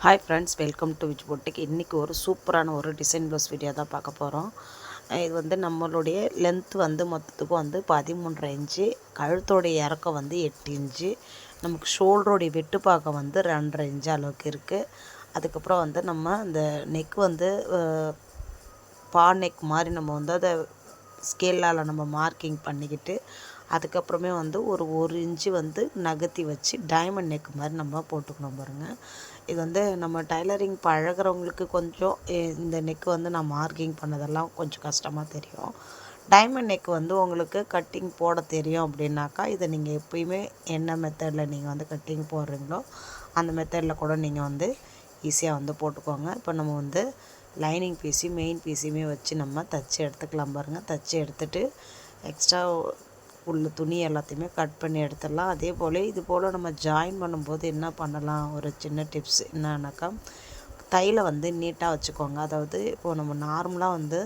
Hi friends welcome to விச் போட்டிக் இன்றைக்கி ஒரு சூப்பரான ஒரு டிசைன் ப்ளவுஸ் வீடியோ தான் பார்க்க போகிறோம் இது வந்து நம்மளுடைய லென்த் வந்து மொத்தத்துக்கும் வந்து பதிமூன்றரை இன்ச்சு கழுத்தோடைய இறக்கம் வந்து எட்டு இன்ச்சு நமக்கு ஷோல்டருடைய வெட்டு வந்து ரெண்டரை இன்ச்சு அளவுக்கு இருக்குது அதுக்கப்புறம் வந்து நம்ம அந்த நெக் வந்து பா நெக் மாதிரி நம்ம வந்து அதை ஸ்கேலால் நம்ம மார்க்கிங் பண்ணிக்கிட்டு அதுக்கப்புறமே வந்து ஒரு ஒரு இன்ச்சு வந்து நகர்த்தி வச்சு டைமண்ட் நெக் மாதிரி நம்ம போட்டுக்கணும் பாருங்கள் இது வந்து நம்ம டைலரிங் பழகிறவங்களுக்கு கொஞ்சம் இந்த நெக் வந்து நான் மார்க்கிங் பண்ணதெல்லாம் கொஞ்சம் கஷ்டமாக தெரியும். டைமண்ட் நெக் வந்து உங்களுக்கு கட்டிங் போட தெரியும் அப்படின்னாக்கா இதை நீங்கள் எப்பயுமே என்ன மெத்தடில் நீங்கள் வந்து கட்டிங் போடுறீங்களோ அந்த மெத்தடில் கூட நீங்கள் வந்து ஈஸியாக வந்து போட்டுக்கோங்க. இப்போ நம்ம வந்து லைனிங் பீஸையும் மெயின் பீஸையுமே வச்சு நம்ம தச்சு எடுத்துக்கலாம் பாருங்கள் தச்சு எடுத்துகிட்டு எக்ஸ்ட்ரா உள்ள துணி எல்லாத்தையுமே கட் பண்ணி எடுத்துடலாம். அதே போல் இது போல் நம்ம ஜாயின் பண்ணும்போது என்ன பண்ணலாம்? ஒரு சின்ன டிப்ஸ் என்னன்னாக்கா தையில் வந்து நீட்டாக வச்சுக்கோங்க. அதாவது இப்போது நம்ம நார்மலாக வந்து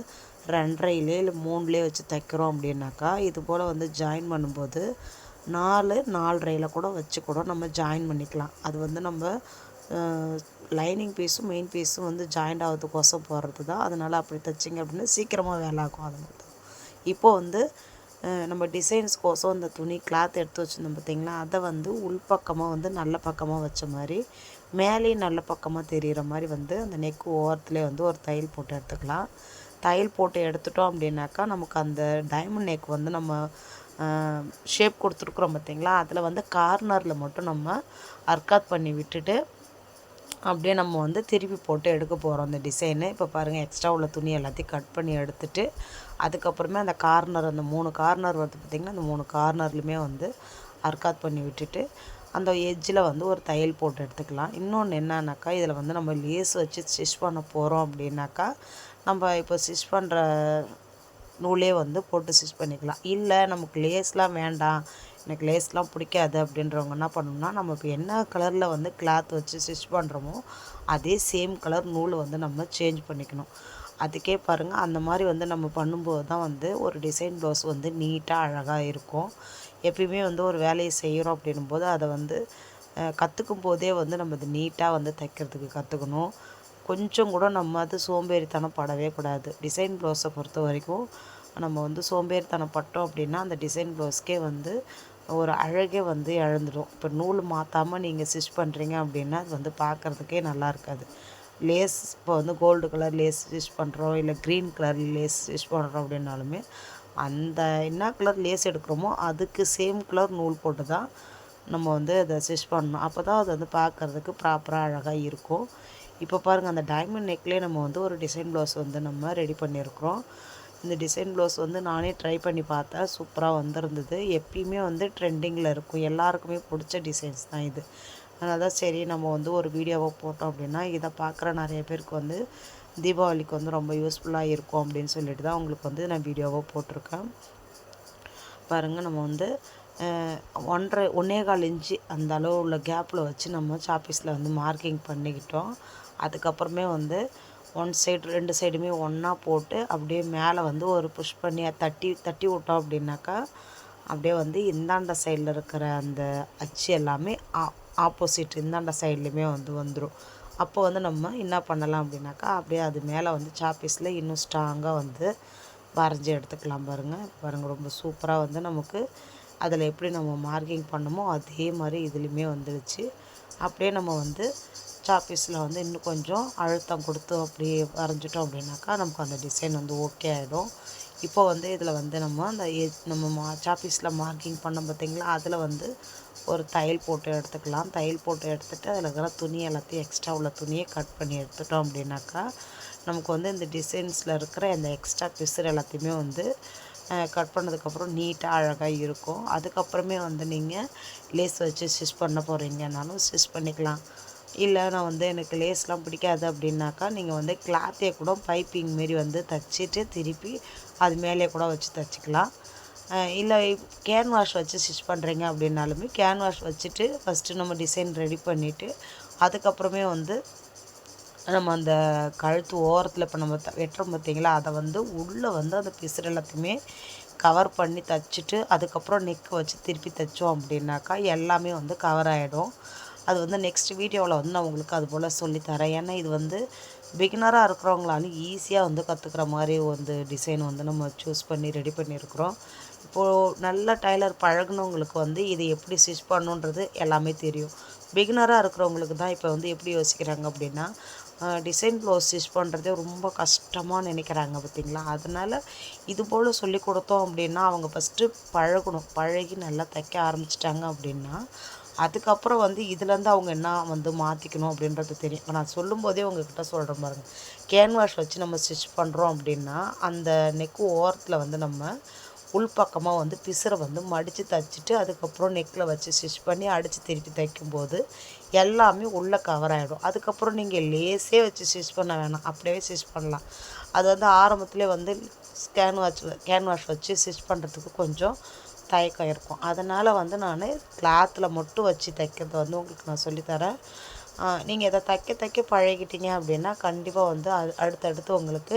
ரெண்டரையிலே இல்லை மூணுலேயே வச்சு தைக்கிறோம் அப்படின்னாக்கா இது போல் வந்து ஜாயின் பண்ணும்போது நாலு நாலரையில் கூட வச்சு கூட நம்ம ஜாயின் பண்ணிக்கலாம். அது வந்து நம்ம லைனிங் பீஸும் மெயின் பீஸும் வந்து ஜாயிண்ட் ஆகிறதுக்கோசம் போடுறது தான் அதனால் அப்படி தைச்சிங்க அப்படின்னா சீக்கிரமாக வேலை ஆகும். அது மட்டும் இப்போது வந்து நம்ம டிசைன்ஸ்க்கோசம் இந்த துணி கிளாத் எடுத்து வச்சுருந்தோம் பார்த்திங்களா? அதை வந்து உள்பக்கமாக வந்து நல்ல பக்கமாக வச்ச மாதிரி மேலேயும் நல்ல பக்கமாக தெரிகிற மாதிரி வந்து அந்த நெக் ஓரத்துலேயே வந்து ஒரு தையல் போட்டு எடுத்துக்கலாம். தையல் போட்டு எடுத்துட்டோம் அப்படின்னாக்கா நமக்கு அந்த டைமண்ட் நெக் வந்து நம்ம ஷேப் கொடுத்துருக்குறோம் பார்த்திங்களா? அதில் வந்து கார்னரில் மட்டும் நம்ம அர்க்காத் பண்ணி விட்டுட்டு அப்படியே நம்ம வந்து திருப்பி போட்டு எடுக்க போகிறோம் அந்த டிசைனு இப்போ பாருங்கள் எக்ஸ்ட்ரா உள்ள துணி எல்லாத்தையும் கட் பண்ணி எடுத்துட்டு அதுக்கப்புறமே அந்த கார்னர் அந்த மூணு கார்னர் வருது பார்த்திங்கன்னா அந்த மூணு கார்னர்லையுமே வந்து அர்க்காத் பண்ணி விட்டுட்டு அந்த எஜ்ஜில் வந்து ஒரு தையல் போட்டு எடுத்துக்கலாம். இன்னொன்று என்னன்னாக்கா இதில் வந்து நம்ம லேஸ் வச்சு ஸ்டிச் பண்ண போகிறோம் அப்படின்னாக்கா நம்ம இப்போ ஸ்டிச் பண்ணுற நூலே வந்து போட்டு ஸ்டிச் பண்ணிக்கலாம். இல்லை நமக்கு லேஸ்லாம் வேண்டாம் எனக்கு லேஸ்லாம் பிடிக்காது அப்படின்றவங்க என்ன பண்ணணும்னா நம்ம இப்போ என்ன கலரில் வந்து கிளாத் வச்சு ஸ்டிச் பண்ணுறோமோ அதே சேம் கலர் நூலை வந்து நம்ம சேஞ்ச் பண்ணிக்கணும். அதுக்கே பாருங்கள் அந்த மாதிரி வந்து நம்ம பண்ணும்போது தான் வந்து ஒரு டிசைன் ப்ளவுஸ் வந்து நீட்டாக அழகாக இருக்கும். எப்பயுமே வந்து ஒரு வேலையை செய்கிறோம் அப்படின்னும் போது அதை வந்து கற்றுக்கும் போதே வந்து நம்ம அது நீட்டாக வந்து தைக்கிறதுக்கு கற்றுக்கணும் கொஞ்சம் கூட நம்ம அது சோம்பேறித்தனம் படவே கூடாது. டிசைன் ப்ளவுஸை பொறுத்த வரைக்கும் நம்ம வந்து சோம்பேறித்தனம் பட்டோம் அப்படின்னா அந்த டிசைன் ப்ளவுஸ்க்கே வந்து ஒரு அழகே வந்து இழந்துடும். இப்போ நூல் மாற்றாமல் நீங்கள் ஸ்டிச் பண்ணுறீங்க அப்படின்னா அது வந்து பார்க்குறதுக்கே நல்லா இருக்காது. லேஸ் இப்போ வந்து கோல்டு கலர் லேஸ் ஸ்டிச் பண்ணுறோம் இல்லை க்ரீன் கலர் லேஸ் ஸ்டிச் பண்ணுறோம் அப்படின்னாலுமே அந்த என்ன கலர் லேஸ் எடுக்கிறோமோ அதுக்கு சேம் கலர் நூல் போட்டு தான் நம்ம வந்து அதை ஸ்டிச் பண்ணணும். அப்போ தான் அது வந்து பார்க்குறதுக்கு ப்ராப்பராக அழகாக இருக்கும். இப்போ பாருங்கள் அந்த டைமண்ட் நெக்லேயே நம்ம வந்து ஒரு டிசைன் ப்ளவுஸ் வந்து நம்ம ரெடி பண்ணியிருக்கிறோம். இந்த டிசைன் ப்ளவுஸ் வந்து நானே ட்ரை பண்ணி பார்த்தேன். சூப்பராக வந்திருந்தது. எப்பயுமே வந்து ட்ரெண்டிங்கில் இருக்கும். எல்லாருக்குமே பிடிச்ச டிசைன்ஸ் தான் இது. அதனால தான் சரி நம்ம வந்து ஒரு வீடியோவை போட்டோம் அப்படின்னா இதை பார்க்குற நிறைய பேருக்கு வந்து தீபாவளிக்கு வந்து ரொம்ப யூஸ்ஃபுல்லாக இருக்கும் அப்படின்னு சொல்லிட்டு தான் உங்களுக்கு வந்து நான் வீடியோவாக போட்டிருக்கேன். பாருங்கள் நம்ம வந்து ஒன்றரை ஒன்றே கால் இன்ச்சு அந்த அளவு உள்ள கேப்பில் வச்சு நம்ம சாப்பீஸில் வந்து மார்க்கிங் பண்ணிக்கிட்டோம். அதுக்கப்புறமே வந்து ஒன் சைடு ரெண்டு சைடுமே ஒன்றா போட்டு அப்படியே மேலே வந்து ஒரு புஷ் பண்ணி தட்டி தட்டி விட்டோம் அப்படின்னாக்கா அப்படியே வந்து இந்தாண்ட சைடில் இருக்கிற அந்த அச்சு எல்லாமே ஆ ஆப்போசிட் இந்தாண்ட சைட்லேயுமே வந்து வந்துடும் அப்போ வந்து நம்ம என்ன பண்ணலாம் அப்படின்னாக்கா அப்படியே அது மேலே வந்து சாப்பீஸில் இன்னும் ஸ்ட்ராங்காக வந்து வரைஞ்சி எடுத்துக்கலாம் பாருங்கள் பாருங்கள் ரொம்ப சூப்பராக வந்து நமக்கு அதில் எப்படி நம்ம மார்க்கிங் பண்ணமோ அதே மாதிரி இதுலேயுமே வந்துடுச்சு அப்படியே நம்ம வந்து சாப்பீஸில் வந்து இன்னும் கொஞ்சம் அழுத்தம் கொடுத்து அப்படியே வரைஞ்சிட்டோம் அப்படின்னாக்கா நமக்கு அந்த டிசைன் வந்து ஓகே ஆகிடும் இப்போ வந்து இதில் வந்து நம்ம அந்த நம்ம மா சாப்பீஸில் மார்க்கிங் பண்ணோம் பார்த்திங்களா? அதில் வந்து ஒரு தையல் போட்டு எடுத்துக்கலாம். தையல் போட்டு எடுத்துகிட்டு அதில் இருக்கிற துணி எல்லாத்தையும் எக்ஸ்ட்ரா உள்ள துணியை கட் பண்ணி எடுத்துட்டோம் அப்படின்னாக்கா நமக்கு வந்து இந்த டிசைன்ஸில் இருக்கிற இந்த எக்ஸ்ட்ரா பிசர் எல்லாத்தையுமே வந்து கட் பண்ணதுக்கப்புறம் நீட்டாக அழகாக இருக்கும். அதுக்கப்புறமே வந்து நீங்கள் லேஸ் வச்சு ஸ்டிச் பண்ண போகிறீங்கனாலும் ஸ்டிச் பண்ணிக்கலாம். இல்லை நான் வந்து எனக்கு லேஸ்லாம் பிடிக்காது அப்படின்னாக்கா நீங்கள் வந்து கிளாத்தே கூட பைப்பிங் மாரி வந்து தைச்சிட்டு திருப்பி அது மேலே கூட வச்சு தைச்சிக்கலாம். இல்லை கேன் வாஷ் வச்சு ஸ்டிச் பண்ணுறீங்க அப்படின்னாலுமே கேன் வாஷ் வச்சுட்டு ஃபஸ்ட்டு நம்ம டிசைன் ரெடி பண்ணிவிட்டு அதுக்கப்புறமே வந்து நம்ம அந்த கழுத்து ஓரத்தில் இப்போ நம்ம வெட்டுறோம் பார்த்தீங்களா? அதை வந்து உள்ளே வந்து அந்த பிசுறு எல்லாத்தையுமே கவர் பண்ணி தைச்சிட்டு அதுக்கப்புறம் நெக் வச்சு திருப்பி தைச்சோம் அப்படின்னாக்கா எல்லாமே வந்து கவர் ஆகிடும் அது வந்து நெக்ஸ்ட் வீடியோவில் வந்து நான் உங்களுக்கு அது போல் சொல்லித்தரேன் ஏன்னா இது வந்து பிகினராக இருக்கிறவங்களாலும் ஈஸியாக வந்து கற்றுக்குற மாதிரி வந்து டிசைன் வந்து நம்ம சூஸ் பண்ணி ரெடி பண்ணியிருக்கிறோம். இப்போது நல்ல டைலர் பழகுனவங்களுக்கு வந்து இது எப்படி ஸ்டிச் பண்ணுன்றது எல்லாமே தெரியும். பிகினராக இருக்கிறவங்களுக்கு தான் இப்போ வந்து எப்படி யோசிக்கிறாங்க அப்படின்னா டிசைன் ப்ளவுஸ் ஸ்டிச் பண்ணுறதே ரொம்ப கஷ்டமாக நினைக்கிறாங்க பார்த்திங்களா அதனால் இது போல் சொல்லி கொடுத்தோம் அப்படின்னா அவங்க ஃபஸ்ட்டு பழகணும். பழகி நல்லா தைக்க ஆரம்பிச்சிட்டாங்க அப்படின்னா அதுக்கப்புறம் வந்து இதுலேருந்து அவங்க என்ன வந்து மாற்றிக்கணும் அப்படின்றது தெரியும். இப்போ நான் சொல்லும்போதே உங்ககிட்ட சொல்கிறேன் பாருங்கள் கேன்வாஷ் வச்சு நம்ம ஸ்டிச் பண்ணுறோம் அப்படின்னா அந்த நெக்கு ஓரத்தில் வந்து நம்ம உள்பக்கமாக வந்து பிசுரை வந்து மடித்து தைச்சிட்டு அதுக்கப்புறம் நெக்கில் வச்சு ஸ்டிச் பண்ணி அடித்து திருப்பி தைக்கும்போது எல்லாமே உள்ளே கவர் ஆகிடும் அதுக்கப்புறம் நீங்கள் லேஸே வச்சு ஸ்டிச் பண்ண வேணாம். அப்படியே ஸ்டிச் பண்ணலாம். அது வந்து ஆரம்பத்துலேயே வந்து ஸ்கேன் வாட்ச் கேன்வாஷ் வச்சு ஸ்டிச் பண்ணுறதுக்கு கொஞ்சம் தயக்கம் இருக்கும். அதனால் வந்து நான் கிளாத்தில் மட்டும் வச்சு தைக்கிறது வந்து உங்களுக்கு நான் சொல்லித்தரேன். நீங்கள் இதை தைக்க தைக்க பழகிட்டீங்க அப்படின்னா கண்டிப்பாக வந்து அது அடுத்தடுத்து உங்களுக்கு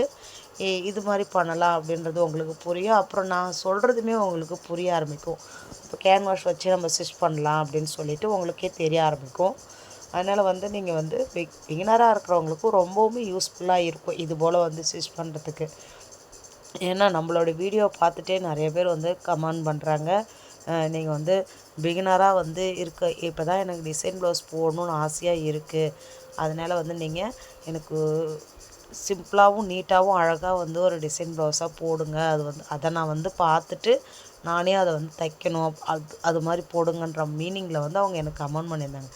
இது மாதிரி பண்ணலாம் அப்படின்றது உங்களுக்கு புரியும். அப்புறம் நான் சொல்கிறதுமே உங்களுக்கு புரிய ஆரம்பிக்கும். இப்போ கேன்வாஷ் வச்சு நம்ம ஸ்டிச் பண்ணலாம் அப்படின்னு சொல்லிவிட்டு உங்களுக்கே தெரிய ஆரம்பிக்கும். அதனால் வந்து நீங்கள் வந்து பிக் பிகினராக இருக்கிறவங்களுக்கும் ரொம்பவுமே யூஸ்ஃபுல்லாக இருக்கும். இது போல் வந்து ஸ்டிச் பண்ணுறதுக்கு ஏன்னா நம்மளோட வீடியோ பார்த்துட்டே நிறைய பேர் வந்து கமெண்ட் பண்ணுறாங்க நீங்கள் வந்து பிகினராக வந்து இருக்க இப்போ தான் எனக்கு டிசைன் ப்ளவுஸ் போடணுன்னு ஆசையாக இருக்குது அதனால் வந்து நீங்கள் எனக்கு சிம்பிளாகவும் நீட்டாகவும் அழகாக வந்து ஒரு டிசைன் ப்ளவுஸாக போடுங்க. அது வந்து அதை நான் வந்து பார்த்துட்டு நானே அதை வந்து தைக்கணும். அது அது மாதிரி போடுங்கன்ற மீனிங்கில் வந்து அவங்க எனக்கு கமெண்ட் பண்ணியிருந்தாங்க.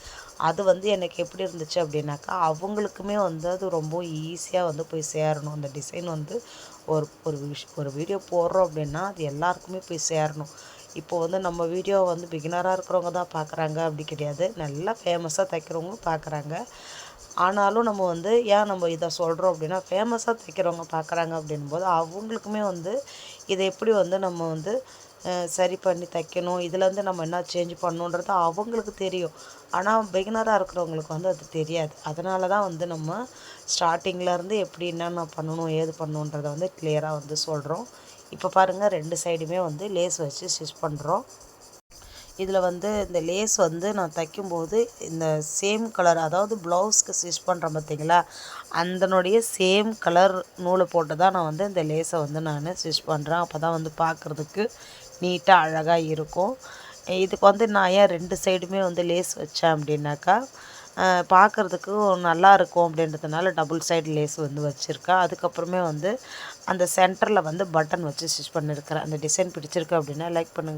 அது வந்து எனக்கு எப்படி இருந்துச்சு அப்படின்னாக்கா அவங்களுக்குமே வந்து அது ரொம்ப ஈஸியாக வந்து போய் சேரணும். அந்த டிசைன் வந்து ஒரு ஒரு விஷ் ஒரு வீடியோ போடுறோம் அப்படின்னா அது எல்லாருக்குமே போய் சேரணும். இப்போ வந்து நம்ம வீடியோ வந்து பிகினராக இருக்கிறவங்க தான் பார்க்குறாங்க அப்படி கிடையாது. நல்லா ஃபேமஸாக தைக்கிறவங்களும் பார்க்குறாங்க ஆனாலும் நம்ம வந்து ஏன் நம்ம இதை சொல்கிறோம் அப்படின்னா ஃபேமஸாக தைக்கிறவங்க பார்க்குறாங்க அப்படின்போது அவங்களுக்குமே வந்து இதை எப்படி வந்து நம்ம வந்து சரி பண்ணி தைக்கணும். இதுலேருந்து நம்ம என்ன சேஞ்ச் பண்ணணுன்றது அவங்களுக்கு தெரியும். ஆனால் பிகினராக இருக்கிறவங்களுக்கு வந்து அது தெரியாது. அதனால தான் வந்து நம்ம ஸ்டார்டிங்லேருந்து எப்படி என்னென்ன பண்ணணும் ஏது பண்ணணுன்றதை வந்து கிளியராக வந்து சொல்கிறோம் இப்போ பாருங்கள் ரெண்டு சைடுமே வந்து லேஸ் வச்சு ஸ்டிச் பண்ணுறோம் இதில் வந்து இந்த லேஸ் வந்து நான் தைக்கும்போது இந்த சேம் கலர் அதாவது ப்ளவுஸ்க்கு ஸ்டிச் பண்ணுறேன் பார்த்தீங்களா அந்தனுடைய சேம் கலர் நூலை போட்டு தான் நான் வந்து இந்த லேஸை வந்து நான் ஸ்டிச் பண்ணுறேன் அப்போ தான் வந்து பார்க்குறதுக்கு நீட்டாக அழகாக இருக்கும். இதுக்கு வந்து நான் ஏன் ரெண்டு சைடுமே வந்து லேஸ் வச்சேன் அப்படின்னாக்கா பார்க்குறதுக்கு நல்லா இருக்கும் அப்படின்றதுனால டபுள் சைடு லேஸ் வந்து வச்சுருக்கேன். அதுக்கப்புறமே வந்து அந்த சென்டரில் வந்து பட்டன் வச்சு ஸ்டிச் பண்ணியிருக்கிறேன் அந்த டிசைன் பிடிச்சிருக்கு அப்படின்னா லைக் பண்ணுங்கள்